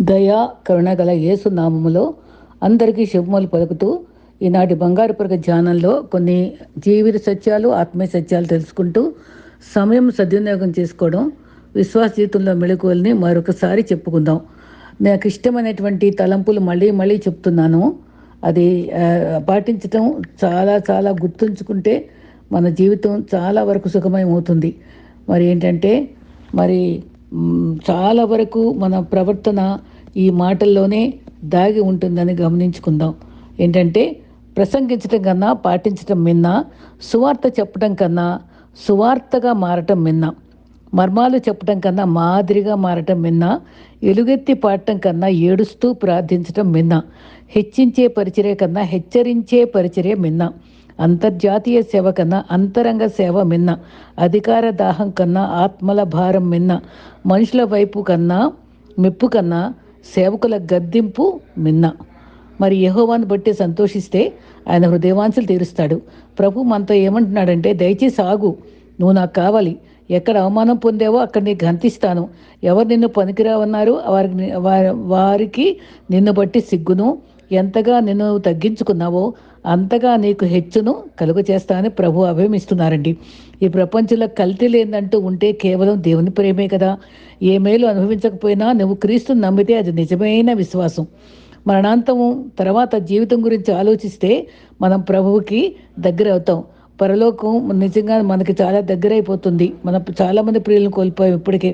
దయా కరుణ గల యేసు నామములో అందరికీ శుభములు పలుకుతూ ఈనాటి బంగారు పరగ ధ్యానంలో కొన్ని జీవిత సత్యాలు ఆత్మీయ సత్యాలు తెలుసుకుంటూ సమయం సద్వినియోగం చేసుకోవడం విశ్వాస జీవితంలో మెళుకువల్ని మరొకసారి చెప్పుకుందాం. నాకు ఇష్టమైనటువంటి తలంపులు మళ్ళీ మళ్ళీ చెప్తున్నాను. అది పాటించటం చాలా చాలా గుర్తుంచుకుంటే మన జీవితం చాలా వరకు సుఖమయం అవుతుంది మరి ఏంటంటే మరి చాలా వరకు మన ప్రవర్తన ఈ మాటల్లోనే దాగి ఉంటుందని గమనించుకుందాం. ఏంటంటే ప్రసంగించటం కన్నా పాటించటం మిన్న సువార్త చెప్పటం కన్నా సువార్తగా మారటం మిన్న మర్మాలు చెప్పటం కన్నా మాదిరిగా మారటం మిన్న ఎలుగెత్తి పాడటం కన్నా ఏడుస్తూ ప్రార్థించటం మిన్న హెచ్చించే పరిచర్య కన్నా హెచ్చరించే పరిచర్య మిన్న అంతర్జాతీయ సేవ కన్నా అంతరంగ సేవ మిన్న అధికార దాహం కన్నా ఆత్మల భారం మిన్న మనుషుల వైపు కన్నా మెప్పు కన్నా సేవకుల గద్దింపు మిన్న. మరి యహోవాన్ని బట్టి సంతోషిస్తే ఆయన హృదయవాంఛలు తీరుస్తాడు. ప్రభు మనతో ఏమంటున్నాడంటే దయచేసి ఆగు. నువ్వు నాకు కావాలి. ఎక్కడ అవమానం పొందావో అక్కడ నీకు గంతిస్తాను. ఎవరు నిన్ను పనికిరావన్నారో వారికి వారి- వారికి నిన్ను బట్టి సిగ్గును ఎంతగా నిన్ను తగ్గించుకున్నావో అంతగా నీకు హెచ్చును కలుగ చేస్తానని ప్రభు అభయమిస్తున్నారండి ఈ ప్రపంచంలో కల్తీ లేదంటూ ఉంటే కేవలం దేవుని ప్రేమే కదా. ఏ మేలు అనుభవించకపోయినా నువ్వు క్రీస్తుని నమ్మితే అది నిజమైన విశ్వాసం. మరణాంతము తర్వాత జీవితం గురించి ఆలోచిస్తే మనం ప్రభువుకి దగ్గర అవుతాం. పరలోకం నిజంగా మనకి చాలా దగ్గర అయిపోతుంది మన చాలామంది ప్రియులను కోల్పోయాం ఇప్పటికే.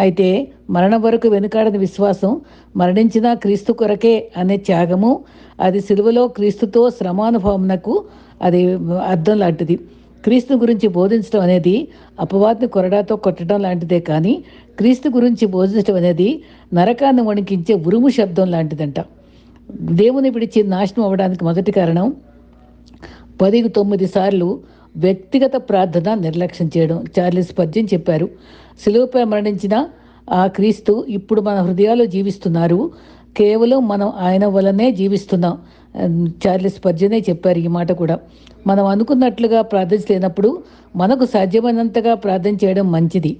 అయితే మరణం వరకు వెనుకాడని విశ్వాసం మరణించినా క్రీస్తు కొరకే అనే త్యాగము అది సిలువలో క్రీస్తుతో శ్రమానుభవమునకు అది అర్థం లాంటిది. క్రీస్తు గురించి బోధించడం అనేది అపవాదిని కొరడాతో కొట్టడం లాంటిదే కానీ క్రీస్తు గురించి బోధించడం అనేది నరకాన్ని వణికించే ఉరుము శబ్దం లాంటిదంట. దేవుని విడిచి నాశనం అవ్వడానికి మొదటి కారణం పది తొమ్మిది సార్లు వ్యక్తిగత ప్రార్థన నిర్లక్ష్యం చేయడం. చార్లెస్ పద్యం చెప్పారు సిలువపై మరణించిన ఆ క్రీస్తు ఇప్పుడు మన హృదయాల్లో జీవిస్తున్నారు. కేవలం మనం ఆయన వలనే జీవిస్తున్నాం. చార్లెస్ పర్జనే చెప్పారు ఈ మాట కూడా. మనం అనుకున్నట్లుగా ప్రార్థించలేనప్పుడు మనకు సాధ్యమైనంతగా ప్రార్థన చేయడం మంచిది.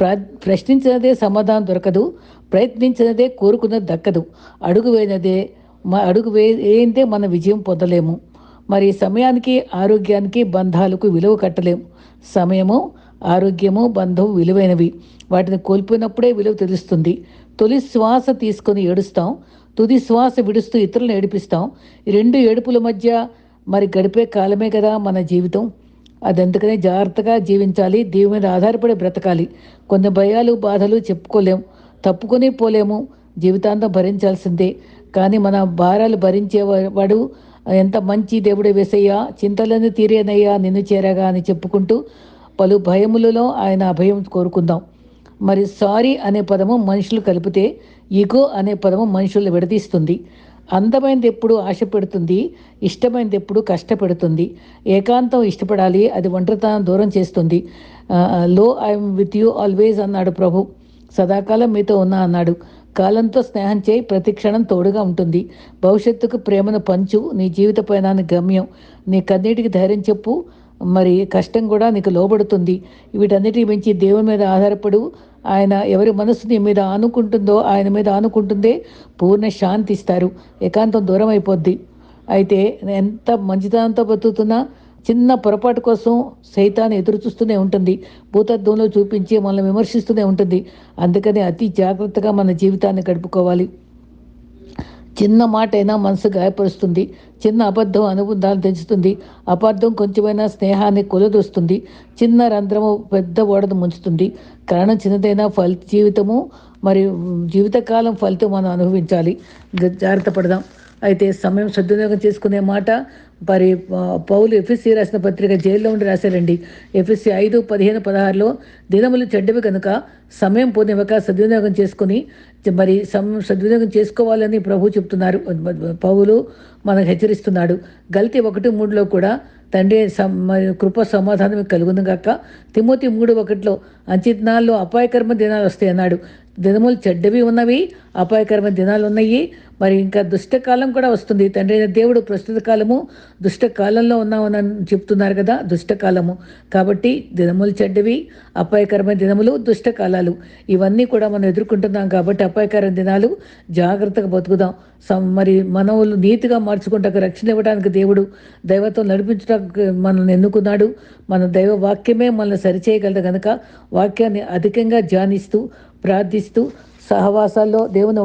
ప్రా ప్రశ్నించినదే సమాధానం దొరకదు. ప్రయత్నించినదే కోరుకున్నది దక్కదు. అడుగు వేయనదే అడుగు వే వేయిందే మన విజయం పొందలేము. మరి సమయానికి ఆరోగ్యానికి బంధాలకు విలువ కట్టలేము. సమయము ఆరోగ్యము బంధం విలువైనవి. వాటిని కోల్పోయినప్పుడే విలువ తెలుస్తుంది. తొలి శ్వాస తీసుకొని ఏడుస్తాం. తుది శ్వాస విడుస్తూ ఇతరులను ఏడిపిస్తాం. ఈ రెండు ఏడుపుల మధ్య మరి గడిపే కాలమే కదా మన జీవితం. అది అందుకనే జాగ్రత్తగా జీవించాలి. దేవుని మీద ఆధారపడి బ్రతకాలి. కొన్ని భయాలు బాధలు చెప్పుకోలేం. తప్పుకొని పోలేము. జీవితాంతం భరించాల్సిందే. కానీ మన భారాలు భరించేవాడు ఎంత మంచి దేవుడు వేసయ్యా. చింతలన్నీ తీరేనయ్యా. నిన్ను చేరగా అని చెప్పుకుంటూ పలు భయములలో ఆయన అభయం కోరుకుందాం. మరి సారీ అనే పదము మనుషులు కలిపితే ఈగో అనే పదము మనుషులు విడదీస్తుంది. అందమైనది ఎప్పుడు ఆశ పెడుతుంది ఇష్టమైనది ఎప్పుడు కష్టపెడుతుంది. ఏకాంతం ఇష్టపడాలి అది ఒంటరితనం దూరం చేస్తుంది. లో ఐఎమ్ విత్ యూ ఆల్వేజ్ అన్నాడు ప్రభు. సదాకాలం మీతో ఉన్నా అన్నాడు. కాలంతో స్నేహం చేయి ప్రతి క్షణం తోడుగా ఉంటుంది. భవిష్యత్తుకు ప్రేమను పంచు నీ జీవిత పయనాన్ని గమ్యం. నీ కన్నీటికి ధైర్యం చెప్పు మరి కష్టం కూడా నీకు లోబడుతుంది. వీటన్నిటి మించి దేవుని మీద ఆధారపడు. ఆయన ఎవరి మనసు నీ మీద ఆనుకుంటుందో ఆయన మీద ఆనుకుంటుందే పూర్ణ శాంతి ఇస్తారు. ఏకాంతం దూరం అయిపోద్ది. అయితే ఎంత మంచితనంతో బతుకుతున్నా చిన్న పొరపాటు కోసం సైతాన్ని ఎదురు చూస్తూనే ఉంటుంది. భూతత్వంలో చూపించి మనల్ని విమర్శిస్తూనే ఉంటుంది. అందుకని అతి జాగ్రత్తగా మన జీవితాన్ని గడుపుకోవాలి. చిన్న మాట అయినా మనసు గాయపరుస్తుంది. చిన్న అబద్ధం అనుబంధాలు తెంచుతుంది. అబద్ధం కొంచెమైనా స్నేహాన్ని కొలదొస్తుంది. చిన్న రంధ్రము పెద్ద ఓడను ముంచుతుంది. కారణం చిన్నదైనా ఫలి జీవితము మరి జీవితకాలం ఫలితం మనం అనుభవించాలి. జాగ్రత్త పడదాం. అయితే సమయం సద్వినియోగం చేసుకునే మాట మరి పౌలు ఎఫ్ఎస్సి రాసిన పత్రిక జైల్లో ఉండి రాశారండి. ఎఫ్ఎస్సి ఐదు పదిహేను పదహారులో దినములు చెడ్డవి కనుక సమయం పోనివ్వక సద్వినియోగం చేసుకుని మరి సమయం సద్వినియోగం చేసుకోవాలని ప్రభు చెప్తున్నారు. పౌలు మనకు హెచ్చరిస్తున్నాడు. గల్తీ ఒకటి మూడులో కూడా తండ్రి మరి కృప సమాధానం కలుగును గాక తిమోతి మూడు ఒకటిలో అంచితనాల్లో అపాయకర్మ దినాలు వస్తాయి అన్నాడు దినములు చెడ్డవి ఉన్నవి అపాయకరమైన దినాలు ఉన్నాయి మరి ఇంకా దుష్టకాలం కూడా వస్తుంది. తండ్రి దేవుడు ప్రస్తుత కాలము దుష్టకాలంలో ఉన్నామని చెప్తున్నారు కదా దుష్టకాలము. కాబట్టి దినములు చెడ్డవి అపాయకరమైన దినములు దుష్టకాలాలు. ఇవన్నీ కూడా మనం ఎదుర్కొంటున్నాం కాబట్టి అపాయకరమైన దినాలు జాగ్రత్తగా బతుకుదాం. సం- మరి మనవులు నీతిగా మార్చుకుంటాక రక్షణ ఇవ్వడానికి దేవుడు దైవతో నడిపించడానికి మనల్ని ఎన్నుకున్నాడు. మన దైవ వాక్యమే మనల్ని సరిచేయగలదు కనుక వాక్యాన్ని అధికంగా ధ్యానిస్తూ ప్రార్థిస్తూ సహవాసాల్లో దేవుని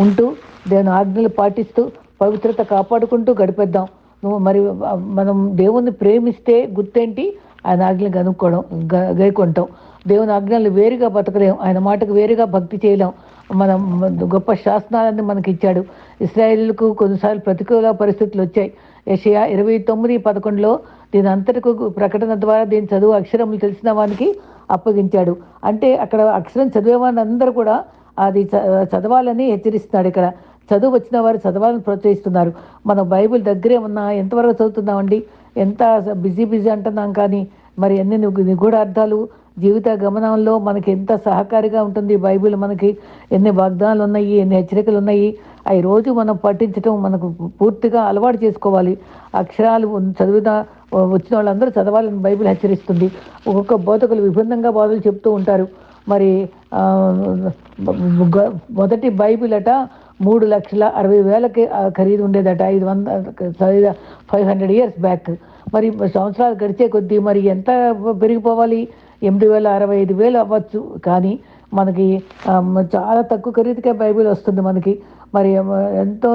ఉంటూ దేవుని ఆజ్ఞలు పాటిస్తూ పవిత్రత కాపాడుకుంటూ గడిపేద్దాం. నువ్వు మరి మనం దేవుణ్ణి ప్రేమిస్తే గుర్తేంటి? ఆయన ఆజ్ఞలు కనుక్కోవడం గ- గైకొంటాం దేవుని ఆజ్ఞలు వేరుగా బతకలేం. ఆయన మాటకు వేరుగా భక్తి చేయలేం. మనం గొప్ప శాసనాలన్నీ మనకి ఇచ్చాడు ఇస్రాయేల్కు కొన్నిసార్లు ప్రతికూల పరిస్థితులు వచ్చాయి. యషయా ఇరవై తొమ్మిది పదకొండులో దీని అంతటికు ప్రకటన ద్వారా దీని చదువు అక్షరములు తెలిసిన వానికి అప్పగించాడు. అంటే అక్కడ అక్షరం చదివేవాడిని అందరూ కూడా అది చ- చదవాలని హెచ్చరిస్తున్నాడు ఇక్కడ. చదువు వచ్చిన వారు చదవాలని ప్రోత్సహిస్తున్నారు. మన బైబిల్ దగ్గరే ఉన్నా ఎంతవరకు చదువుతున్నామండి? ఎంత బిజీ బిజీ అంటున్నాం కానీ మరి ఎన్ని నిగూఢార్థాలు నిగూఢ అర్థాలు జీవిత గమనంలో మనకి ఎంత సహకారిగా ఉంటుంది బైబిల్ మనకి? ఎన్ని వాగ్దానాలు ఉన్నాయి? ఎన్ని హెచ్చరికలు ఉన్నాయి? అవి రోజు మనం పఠించడం మనకు పూర్తిగా అలవాటు చేసుకోవాలి. అక్షరాలు చదివిన వచ్చిన వాళ్ళందరూ చదవాలని బైబిల్ హెచ్చరిస్తుంది. ఒక్కొక్క బోధకులు విభిన్నంగా బోధలు చెప్తూ ఉంటారు. మరి గ- మొదటి బైబిల్ అట మూడు లక్షల అరవై వేలకి ఖరీదు ఉండేదట. ఐదు వంద ఫైవ్ హండ్రెడ్ ఇయర్స్ బ్యాక్. మరి సంవత్సరాలు గడిచే కొద్దీ మరి ఎంత పెరిగిపోవాలి? ఎనిమిది వేల అరవై ఐదు వేలు అవ్వచ్చు. కానీ మనకి చాలా తక్కువ ఖరీదుకే బైబిల్ వస్తుంది మనకి. మరి ఎంతో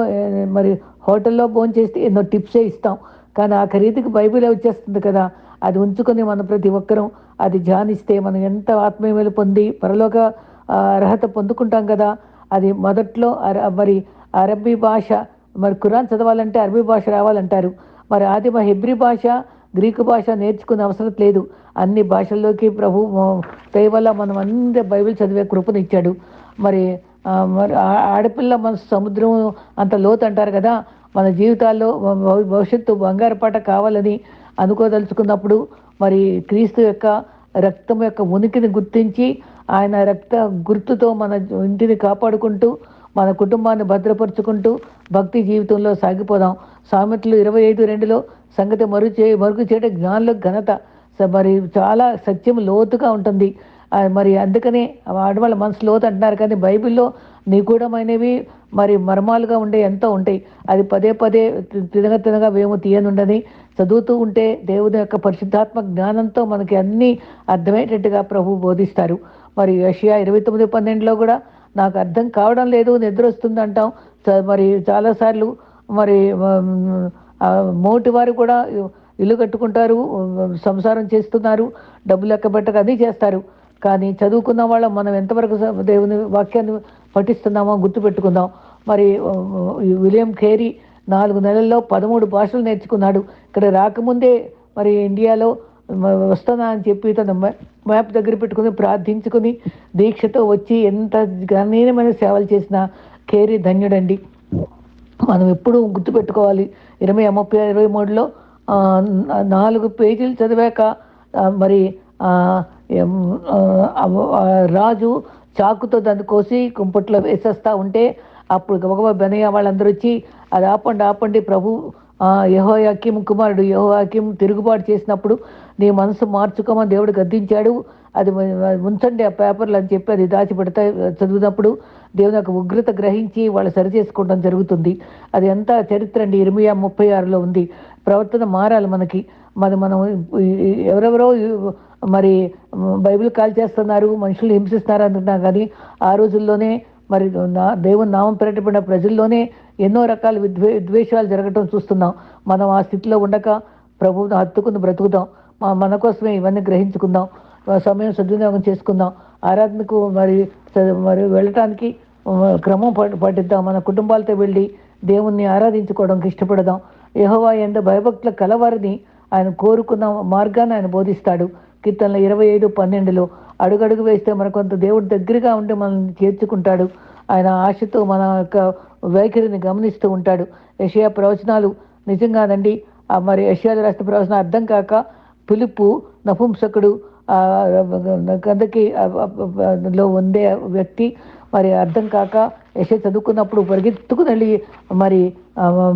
మరి హోటల్లో భోజనం చేస్తే ఎన్నో టిప్సే ఇస్తాం. కానీ ఆ ఖరీదుకి బైబిలే వచ్చేస్తుంది కదా. అది ఉంచుకొని మనం ప్రతి ఒక్కరూ అది ధ్యానిస్తే మనం ఎంత ఆత్మీయమేలు పొంది పరలోక అర్హత పొందుకుంటాం కదా. అది మొదట్లో అర మరి అరబ్బీ భాష మరి ఖురాన్ చదవాలంటే అరబీ భాష రావాలంటారు. మరి ఆదిమ హెబ్రి భాష గ్రీకు భాష నేర్చుకునే అవసరం లేదు. అన్ని భాషల్లోకి ప్రభు దయవల్ల మనం అందరి బైబిల్ చదివే కృపనిచ్చాడు మరి మరి ఆ- ఆడపిల్ల మన సముద్రం అంత లోతు అంటారు కదా మన జీవితాల్లో భవిష్యత్తు బంగారు పాట కావాలని అనుకోదలుచుకున్నప్పుడు మరి క్రీస్తు యొక్క రక్తం యొక్క ఉనికిని గుర్తించి ఆయన రక్త గుర్తుతో మన ఇంటిని కాపాడుకుంటూ మన కుటుంబాన్ని భద్రపరుచుకుంటూ భక్తి జీవితంలో సాగిపోదాం. సామెతలు ఇరవై ఐదు రెండులో సంగతి మరుగు చే మరుగు చేయడం జ్ఞానంలో ఘనత. స- మరి చాలా సత్యం లోతుగా ఉంటుంది. మరి అందుకనే ఆడవాళ్ళ మనసు లోతు అంటున్నారు. కానీ బైబిల్లో నిగూఢమైనవి మరి మర్మాలుగా ఉండే ఎంతో ఉంటాయి. అది పదే పదే తి- తినగా తినగా వేము తీయనుండని చదువుతూ ఉంటే దేవుని యొక్క పరిశుద్ధాత్మ జ్ఞానంతో మనకి అన్నీ అర్థమయ్యేటట్టుగా ప్రభు బోధిస్తారు. మరి యషియా ఇరవై తొమ్మిది పన్నెండులో కూడా నాకు అర్థం కావడం లేదు నిద్ర వస్తుంది అంటాం. చ- మరి చాలాసార్లు మరి మోటి వారు కూడా ఇల్లు కట్టుకుంటారు సంసారం చేస్తున్నారు డబ్బు లెక్క పెట్టక అన్నీ చేస్తారు. కానీ చదువుకున్న వాళ్ళం మనం ఎంతవరకు దేవుని వాక్యాన్ని పఠిస్తున్నామో గుర్తుపెట్టుకుందాం. మరి విలియం ఖేరీ నాలుగు నెలల్లో పదమూడు భాషలు నేర్చుకున్నాడు. ఇక్కడ రాకముందే మరి ఇండియాలో వస్తానా వస్తున్నా అని చెప్పి తన మ్యాప్ దగ్గర పెట్టుకుని ప్రార్థించుకుని దీక్షతో వచ్చి ఎంత గణనీయమైన సేవలు చేసిన కేరీ ధన్యుడండి. మనం ఎప్పుడు గుర్తుపెట్టుకోవాలి ఇరవై ముప్పై ఇరవై మూడులో నాలుగు పేజీలు చదివాక మరి రాజు చాకుతో దాన్ని కోసి కుంపట్లో వేసేస్తా ఉంటే అప్పుడు గబగబా బెనయ్య వాళ్ళందరూ వచ్చి అది ఆపండి ఆపండి ప్రభు యహో యాకిం కుమారుడు యహో యాకిం తిరుగుబాటు చేసినప్పుడు నీ మనసు మార్చుకోమని దేవుడు గద్దించాడు. అది ఉంచండి ఆ పేపర్లు అని చెప్పి అది దాచిపెడతా చదివినప్పుడు దేవుని యొక్క ఉగ్రత గ్రహించి వాళ్ళు సరి చేసుకోవడం జరుగుతుంది. అది ఎంత చరిత్ర అండి. ఇరవై ముప్పై ఆరులో ఉంది. ప్రవర్తన మారాలి మనకి. మరి మనం ఎవరెవరో మరి బైబిల్ కాల్ చేస్తున్నారు మనుషులు హింసిస్తున్నారు అంటున్నాం కానీ ఆ రోజుల్లోనే మరి నా దేవుని నామం పెట్టబడిన ప్రజల్లోనే ఎన్నో రకాల విద్వే విద్వేషాలు జరగటం చూస్తున్నాం. మనం ఆ స్థితిలో ఉండక ప్రభువుని హత్తుకుని బ్రతుకుతాం. మా మన కోసమే ఇవన్నీ గ్రహించుకుందాం. సమయం సద్వినియోగం చేసుకుందాం. ఆరాధనకు మరి మరి వెళ్ళటానికి క్రమం ప- మన కుటుంబాలతో వెళ్ళి దేవుణ్ణి ఆరాధించుకోవడానికి ఇష్టపడదాం. యహోవా ఎందు భయభక్తుల కలవారిని ఆయన కోరుకున్న మార్గాన్ని ఆయన బోధిస్తాడు. కీర్తనల ఇరవై ఐదు పన్నెండులో అడుగడుగు వేస్తే మన కొంత దేవుడి దగ్గరగా ఉండి మనల్ని చేర్చుకుంటాడు ఆయన ఆశతో మన యొక్క వైఖరిని గమనిస్తూ ఉంటాడు. యషయా ప్రవచనాలు నిజంగానండి మరి యషయాలు రాష్ట్ర ప్రవచనం అర్థం కాక పిలుపు నపుంసకుడు ఆ, గందకి లో ఉండే వ్యక్తి మరి అర్థం కాక యశ చదువుకున్నప్పుడు పరిగెత్తుకుని వెళ్ళి మరి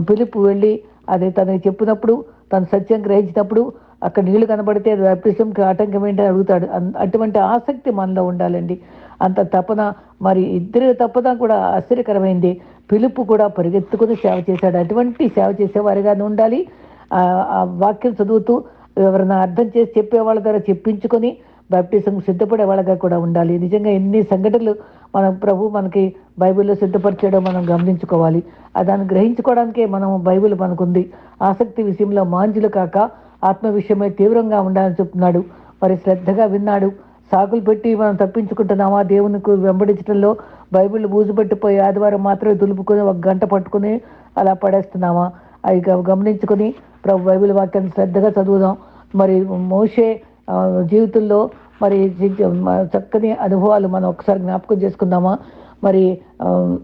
పిలుపు వెళ్ళి అది తనకి చెప్పినప్పుడు తను సత్యం గ్రహించినప్పుడు అక్కడ నీళ్ళు కనబడితే అది బ్యాప్టిజంకి ఆటంకం ఏంటని అడుగుతాడు. అటువంటి ఆసక్తి మనలో ఉండాలండి. అంత తపన మరి ఇద్దరి తపన కూడా ఆశ్చర్యకరమైంది. పిలుపు కూడా పరిగెత్తుకుని సేవ చేశాడు. అటువంటి సేవ చేసేవారిగానే ఉండాలి. ఆ వాక్యం చదువుతూ ఎవరైనా అర్థం చేసి చెప్పే వాళ్ళ ద్వారా చెప్పించుకొని బాప్టిజం సిద్ధపడే వాళ్ళగా కూడా ఉండాలి. నిజంగా ఎన్ని సంఘటనలు మనం ప్రభు మనకి బైబిల్లో సిద్ధపరిచేయడం మనం గమనించుకోవాలి. దాన్ని గ్రహించుకోవడానికే మనం బైబిల్ మనకుంది. ఆసక్తి విషయంలో మాంజులు కాక ఆత్మ విషయమై తీవ్రంగా ఉండాలని చెప్తున్నాడు. మరి శ్రద్ధగా విన్నాడు. సాకులు పెట్టి మనం తప్పించుకుంటున్నామా? దేవునికి వెంబడించడంలో బైబిల్ బూజుపెట్టిపోయి ఆదివారం మాత్రమే దులుపుకొని ఒక గంట పట్టుకుని అలా పడేస్తున్నామా? అవి గమనించుకొని ప్రభు బైబిల్ వాక్యాన్ని శ్రద్ధగా చదువుదాం. మరి మోషే జీవితంలో మరి చక్కని అనుభవాలు మనం ఒకసారి జ్ఞాపకం చేసుకుందామా? మరి ఆ,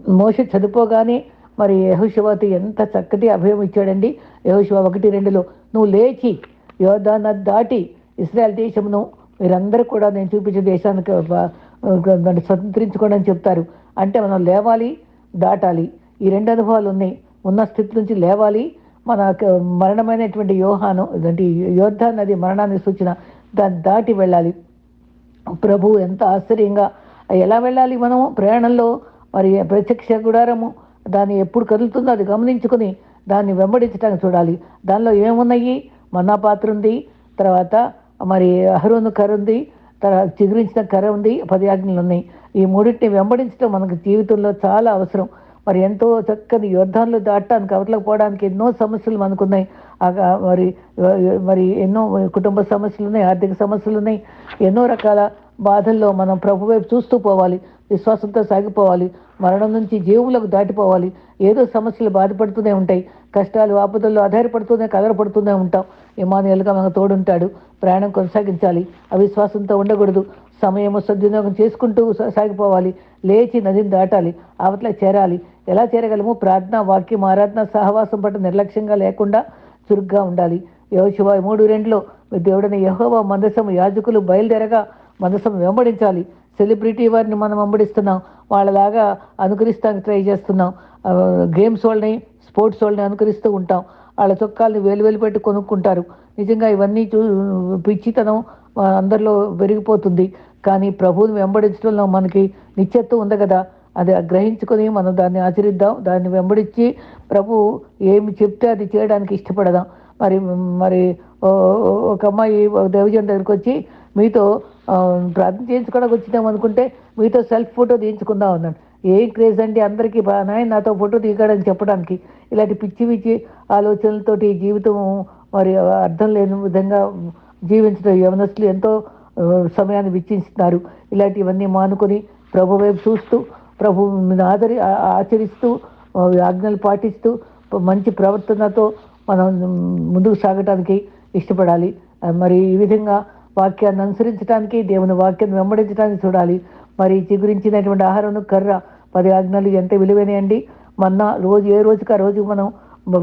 చదువుకోగానే మరి యహోశివాతి ఎంత చక్కటి అభయం ఇచ్చాడండి. యహోశివ ఒకటి రెండులో నువ్వు లేచి యోధాన దాటి ఇస్రాయల్ దేశమును మీరందరూ కూడా నేను చూపించే దేశానికి దాన్ని స్వతంత్రించుకోండి అని చెప్తారు. అంటే మనం లేవాలి దాటాలి. ఈ రెండు అనుభవాలు ఉన్నాయి. ఉన్న స్థితి నుంచి లేవాలి. మన మరణమైనటువంటి యోహాను అంటే యోధ నది మరణాన్ని సూచన దాన్ని దాటి వెళ్ళాలి. ప్రభు ఎంత ఆశ్చర్యంగా ఎలా వెళ్ళాలి మనము? ప్రయాణంలో మరి ప్రత్యక్ష గుడారము దాన్ని ఎప్పుడు కదులుతుందో అది గమనించుకుని దాన్ని వెంబడించడానికి చూడాలి. దానిలో ఏమున్నాయి? మన్నా పాత్ర ఉంది తర్వాత మరి అహరోను కర్ర ఉంది తర్వాత చిగురించిన కర్ర ఉంది పది ఆజ్ఞలు ఉన్నాయి. ఈ మూడింటిని వెంబడించడం మనకు జీవితంలో చాలా అవసరం. మరి ఎంతో చక్కని యుద్ధాలు దాటడానికి అవతలకపోవడానికి ఎన్నో సమస్యలు మనకున్నాయి. మరి మరి ఎన్నో కుటుంబ సమస్యలు ఉన్నాయి ఆర్థిక సమస్యలు ఉన్నాయి ఎన్నో రకాల బాధల్లో మనం ప్రభు వైపు చూస్తూ పోవాలి విశ్వాసంతో సాగిపోవాలి. మరణం నుంచి జీవులకు దాటిపోవాలి. ఏదో సమస్యలు బాధపడుతూనే ఉంటాయి. కష్టాలు ఆపదల్లో ఆధారపడుతూనే కదలపడుతూనే ఉంటాం. ఇమానుయలుగా మనకు తోడుంటాడు. ప్రయాణం కొనసాగించాలి. అవిశ్వాసంతో ఉండకూడదు. సమయము సద్వినియోగం చేసుకుంటూ సాగిపోవాలి. లేచి నదిని దాటాలి. అవతల చేరాలి. ఎలా చేరగలము? ప్రార్థన వాక్యం ఆరాధన సహవాసం పట్ల నిర్లక్ష్యంగా లేకుండా చురుగ్గా ఉండాలి. యోశివ మూడు రెండులో దేవుడిని యహోవ మందసం యాజకులు బయలుదేరగా మందసం వెంబడించాలి. సెలబ్రిటీ వారిని మనం వెంబడిస్తున్నాం. వాళ్ళలాగా అనుకరిస్తానికి ట్రై చేస్తున్నాం. గేమ్స్ వాళ్ళని స్పోర్ట్స్ వాళ్ళని అనుకరిస్తూ ఉంటాం. వాళ్ళ చొక్కాల్ని వేలు వేలు పెట్టి కొనుక్కుంటారు. నిజంగా ఇవన్నీ చూ పిచ్చితనం అందరిలో పెరిగిపోతుంది. కానీ ప్రభువుని వెంబడించడంలో మనకి నిత్యత్వం ఉంది కదా. అది గ్రహించుకొని మనం దాన్ని ఆచరిద్దాం. దాన్ని వెంబడించి ప్రభు ఏమి చెప్తే అది చేయడానికి ఇష్టపడదాం. మరి మరి ఒక అమ్మాయి దేవజన్ దగ్గరికి వచ్చి మీతో ప్రార్థన చేయించుకోవడానికి వచ్చినాం అనుకుంటే మీతో సెల్ఫ్ ఫోటో తీయించుకుందాం అన్నాడు. ఏం క్రేజ్ అండి అందరికీ నాయన నాతో ఫోటో దిగాడని చెప్పడానికి. ఇలాంటి పిచ్చి పిచ్చి ఆలోచనలతోటి జీవితం మరి అర్థం లేని విధంగా జీవించడం యవనస్తులు ఎంతో సమయాన్ని వెచ్చిస్తున్నారు ఇలాంటివన్నీ మానుకొని ప్రభు వైపు చూస్తూ ప్రభు ఆదరి ఆచరిస్తూ ఆజ్ఞలు పాటిస్తూ మంచి ప్రవర్తనతో మనం ముందుకు సాగటానికి ఇష్టపడాలి. మరి ఈ విధంగా వాక్యాన్ని అనుసరించడానికి దేవుని వాక్యాన్ని వెంబడించడానికి చూడాలి. మరి చిగురించినటువంటి ఆహారం కర్ర పది ఆజ్ఞలు ఎంత విలువైనయండి? మన్నా రోజు ఏ రోజుకి ఆ రోజు మనం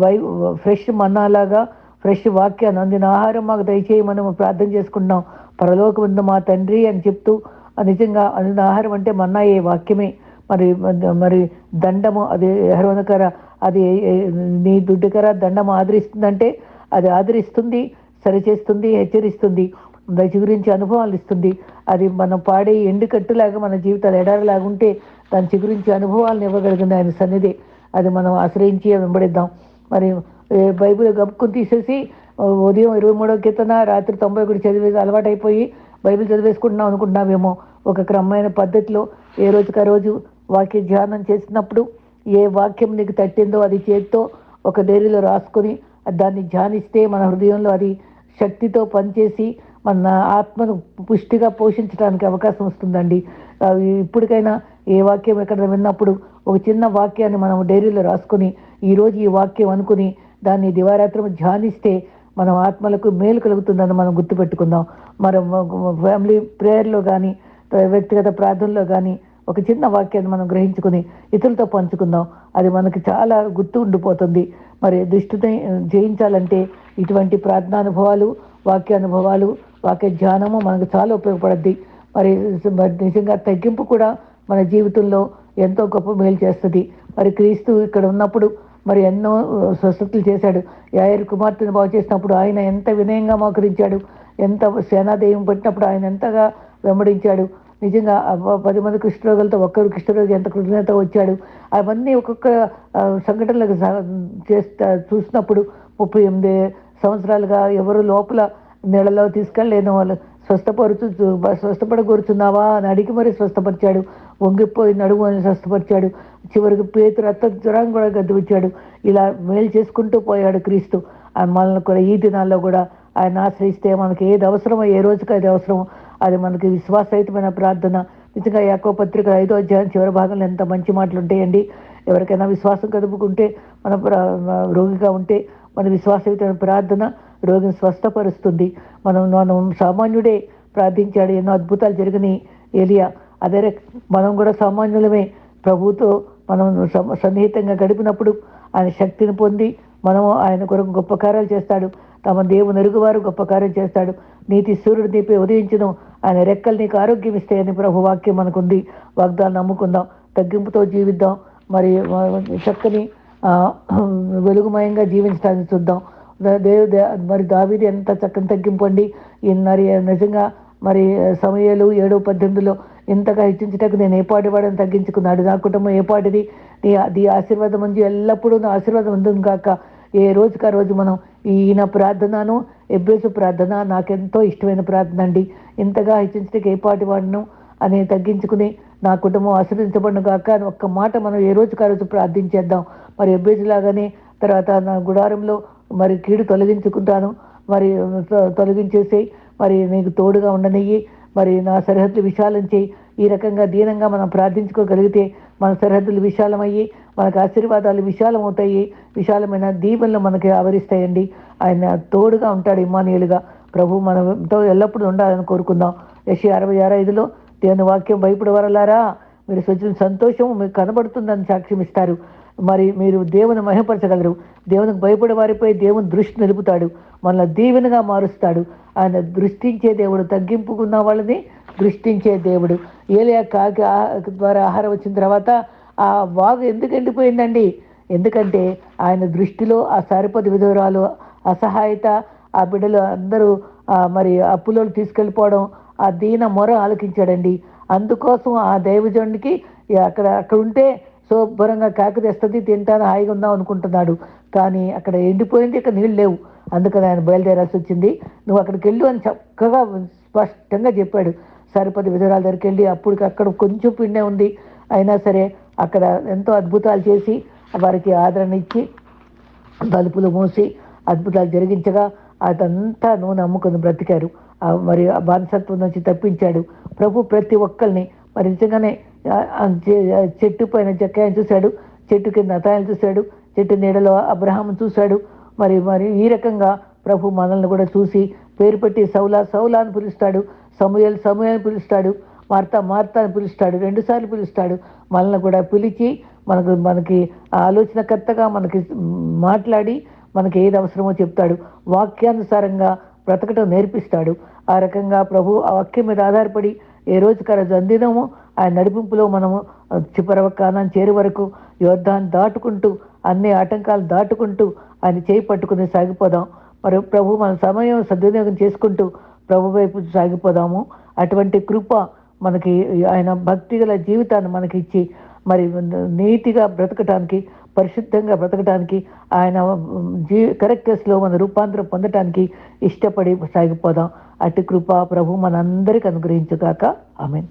వై ఫ్రెష్ మన్నాలాగా ఫ్రెష్ వాక్యాన్ని అందిన ఆహారం మాకు దయచేయి మనం ప్రార్థన చేసుకుంటున్నాం. పరలోకముందు మా తండ్రి అని చెప్తూ నిజంగా అందిన ఆహారం అంటే మన్నా ఏ వాక్యమే. మరి మరి దండము అది హరోనకర అది నీ దుడ్డుకర దండం ఆదరిస్తుందంటే అది ఆదరిస్తుంది సరిచేస్తుంది హెచ్చరిస్తుంది. దశ గురించి అనుభవాలు ఇస్తుంది. అది మనం పాడే ఎండుకట్టులాగా మన జీవితాలు ఎడారిలాగా ఉంటే దాని చిగురించి అనుభవాలను ఇవ్వగలిగింది ఆయన సన్నిధి. అది మనం ఆశ్రయించి వెంబడిద్దాం. మరి బైబిల్ గప్పుకుని తీసేసి ఉదయం ఇరవై మూడో కీర్తన రాత్రి తొంభై ఒకటి చదివేది అలవాటైపోయి బైబిల్ చదివేసుకుంటున్నాం అనుకుంటున్నామేమో. ఒక క్రమమైన పద్ధతిలో ఏ రోజుకి ఆ రోజు వాక్య ధ్యానం చేసినప్పుడు ఏ వాక్యం నీకు తట్టిందో అది చేత్తో ఒక డైరీలో రాసుకొని దాన్ని ధ్యానిస్తే మన హృదయంలో అది శక్తితో పనిచేసి మన ఆత్మను పుష్టిగా పోషించడానికి అవకాశం వస్తుందండి. ఇప్పటికైనా ఏ వాక్యం ఎక్కడ విన్నప్పుడు ఒక చిన్న వాక్యాన్ని మనం డైరీలో రాసుకుని ఈరోజు ఈ వాక్యం అనుకుని దాన్ని దివారాత్రం ధ్యానిస్తే మనం ఆత్మలకు మేలు కలుగుతుందని మనం గుర్తుపెట్టుకుందాం. మరి ఫ్యామిలీ ప్రేయర్లో కానీ వ్యక్తిగత ప్రార్థనలో కానీ ఒక చిన్న వాక్యాన్ని మనం గ్రహించుకుని ఇతరులతో పంచుకుందాం. అది మనకి చాలా గుర్తు ఉండిపోతుంది. మరి దృష్టిని జయించాలంటే ఇటువంటి ప్రార్థనానుభవాలు వాక్యానుభవాలు వాక్య ధ్యానము మనకు చాలా ఉపయోగపడుద్ది. మరి మరి నిజంగా తగ్గింపు కూడా మన జీవితంలో ఎంతో గొప్ప మేలు చేస్తుంది. మరి క్రీస్తు ఇక్కడ ఉన్నప్పుడు మరి ఎన్నో స్వస్థతలు చేశాడు. యాయర్ కుమార్తెను బాగు చేసినప్పుడు ఆయన ఎంత వినయంగా మోకరించాడు. ఎంత సేనాదేయం పెట్టినప్పుడు ఆయన ఎంతగా వెంబడించాడు. నిజంగా పది మంది కృష్ణరోగులతో ఒక్కరు కృష్ణరోగి ఎంత కృతజ్ఞత వచ్చాడు. అవన్నీ ఒక్కొక్క సంఘటనలకు చేస్తా చూసినప్పుడు ముప్పై ఎనిమిది సంవత్సరాలుగా ఎవరు లోపల నీళ్ళలో తీసుకెళ్ళలేని వాళ్ళు స్వస్థపరుచు స్వస్థపడగూర్చున్నావా అని అడిగి మరి స్వస్థపరిచాడు. వంగిపోయి నడుము అని స్వస్థపరిచాడు. చివరికి పేతు రక్త జ్వరం కూడా గద్దించాడు. ఇలా మేలు చేసుకుంటూ పోయాడు క్రీస్తు. ఆయన మనల్ని కూడా ఈ దినాల్లో కూడా ఆయన ఆశ్రయిస్తే మనకి ఏది అవసరమో ఏ రోజుకి అది అవసరమో అది మనకి విశ్వాసరహితమైన ప్రార్థన. నిజంగా యాకో పత్రిక ఐదో అధ్యాయం చివరి భాగంలో ఎంత మంచి మాటలు ఉంటాయండి. ఎవరికైనా విశ్వాసం కదుపుకుంటే మన రోగిగా ఉంటే మన విశ్వాసరహితమైన ప్రార్థన రోగిని స్వస్థపరుస్తుంది. మనం మనం సామాన్యుడే ప్రార్థించాడు. ఎన్నో అద్భుతాలు జరిగినాయి. ఏలియా అదే మనం కూడా సామాన్యులమే. ప్రభుతో మనం సన్నిహితంగా గడిపినప్పుడు ఆయన శక్తిని పొంది మనము ఆయన కొరకు గొప్ప కార్యాలు చేస్తాడు. తమ దేవుని ఎరుగువారు గొప్ప కార్యం చేస్తాడు. నీతి సూర్యుడు నీపై ఉదయించడం ఆయన రెక్కలు నీకు ఆరోగ్యం ఇస్తాయని ప్రభు వాక్యం మనకుంది. వాగ్దాన్ని నమ్ముకుందాం. తగ్గింపుతో జీవిద్దాం. మరి చక్కని వెలుగుమయంగా జీవించడానికి చూద్దాం. దేవు మరి దావీది ఎంత చక్కని తగ్గింపండి అండి. మరి నిజంగా మరి సమయాలు ఏడో పద్దెనిమిదిలో ఇంతగా హెచ్చించటకు నేను ఏ పాటివాడని తగ్గించుకున్నాడు. నా కుటుంబం ఏ పాటిది? నీ ఆశీర్వాదం మంచి ఎల్లప్పుడూ నా ఆశీర్వాదం ఉంటుంది కాక ఏ రోజుకి ఆ రోజు మనం ఈయన ప్రార్థనను ఎబ్బేసు ప్రార్థన నాకెంతో ఇష్టమైన ప్రార్థన అండి. ఇంతగా హెచ్చించటకు ఏ పాటి వాడను అని తగ్గించుకుని నా కుటుంబం ఆశ్రయించబడిన కాక ఒక్క మాట మనం ఏ రోజుకి ఆ రోజు ప్రార్థించేద్దాం. మరి ఎబ్బేసు లాగానే తర్వాత నా గుడారంలో మరి కీడు తొలగించుకుంటాను. మరి తొ- తొలగించేసి మరి నీకు తోడుగా ఉండనియ్యి. మరి నా సరిహద్దులు విశాలం చేయి. ఈ రకంగా దీనంగా మనం ప్రార్థించుకోగలిగితే మన సరిహద్దులు విశాలమయ్యి మనకు ఆశీర్వాదాలు విశాలమవుతాయి. విశాలమైన దీవెనలు మనకి ఆవరిస్తాయండి. ఆయన తోడుగా ఉంటాడు ఇమానియులుగా ప్రభు మనతో ఎల్లప్పుడూ ఉండాలని కోరుకుందాం. యశి అరవై ఆరు ఐదులో దేవుని వాక్యం భయపడవరలారా? మీరు సొచ్చిన సంతోషం మీకు కనబడుతుందని సాక్ష్యం ఇస్తారు మరి మీరు దేవుని మహిమపరచగలరు. దేవునికి భయపడే వారిపై దేవుని దృష్టి నిలుపుతాడు. మనల్ని దీవెనగా మారుస్తాడు. ఆయన దృష్టించే దేవుడు తగ్గింపుకున్న వాళ్ళని దృష్టించే దేవుడు. ఏలియా కాకి ద్వారా ఆహారం వచ్చిన తర్వాత ఆ వాగు ఎందుకు ఎండిపోయిందండి? ఎందుకంటే ఆయన దృష్టిలో ఆ సరిపది విధురాలు అసహాయత ఆ బిడ్డలు అందరూ మరి అప్పులో తీసుకెళ్ళిపోవడం ఆ దీన మొర ఆలకించాడండి. అందుకోసం ఆ దైవజనుడికి అక్కడ అక్కడ ఉంటే శుభ్రంగా కాకి తెస్తుంది తింటాను హాయిగా ఉందాం అనుకుంటున్నాడు. కానీ అక్కడ ఎండిపోయింది ఇక్కడ నీళ్ళు లేవు. అందుకని ఆయన బయలుదేరాల్సి వచ్చింది. నువ్వు అక్కడికి వెళ్ళు అని చక్కగా స్పష్టంగా చెప్పాడు. సరిపది విధురాల దగ్గరికి వెళ్ళి అప్పటికి అక్కడ కొంచెం పిండే ఉంది. అయినా సరే అక్కడ ఎంతో అద్భుతాలు చేసి వారికి ఆదరణ ఇచ్చి తలుపులు మూసి అద్భుతాలు జరిగించగా అదంతా నూనె నమ్ముకుని బ్రతికారు. మరి ఆ బానిసత్వం నుంచి తప్పించాడు. ప్రభు ప్రతి ఒక్కరిని మరి నిజంగానే చెట్టు పైన జక్కాయని చూశాడు. చెట్టు కింద అతాయిని చూశాడు. చెట్టు నీడలో అబ్రహాం చూశాడు. మరి మరి ఈ రకంగా ప్రభు మనల్ని కూడా చూసి పేరు పెట్టి సౌలా సౌలా అని పిలుస్తాడు. సమూయల్ సమూయని పిలుస్తాడు. మార్త మార్త అని పిలుస్తాడు రెండుసార్లు పిలుస్తాడు. మనల్ని కూడా పిలిచి మనకు మనకి ఆలోచనకర్తగా మనకి మాట్లాడి మనకి ఏది అవసరమో చెప్తాడు. వాక్యానుసారంగా బ్రతకటం నేర్పిస్తాడు. ఆ రకంగా ప్రభు ఆ వాక్యం మీద ఆధారపడి ఏ రోజుకి ఆ రోజు అందినమో ఆయన నడిపింపులో మనము చివరి కాలం చేరు వరకు యోద్ధాన్ని దాటుకుంటూ అన్ని ఆటంకాలు దాటుకుంటూ ఆయన చేయి పట్టుకుని సాగిపోదాం. మరి ప్రభు మన సమయం సద్వినియోగం చేసుకుంటూ ప్రభు వైపు సాగిపోదాము. అటువంటి కృప మనకి ఆయన భక్తి గల జీవితాన్ని మనకి ఇచ్చి మరి నీతిగా బ్రతకటానికి పరిశుద్ధంగా బ్రతకటానికి ఆయన జీ కరెక్టర్స్లో మన రూపాంతరం పొందటానికి ఇష్టపడి సాగిపోదాం. అటు కృప ప్రభు మనందరికి అనుగ్రహించుగాక. ఆమెన్.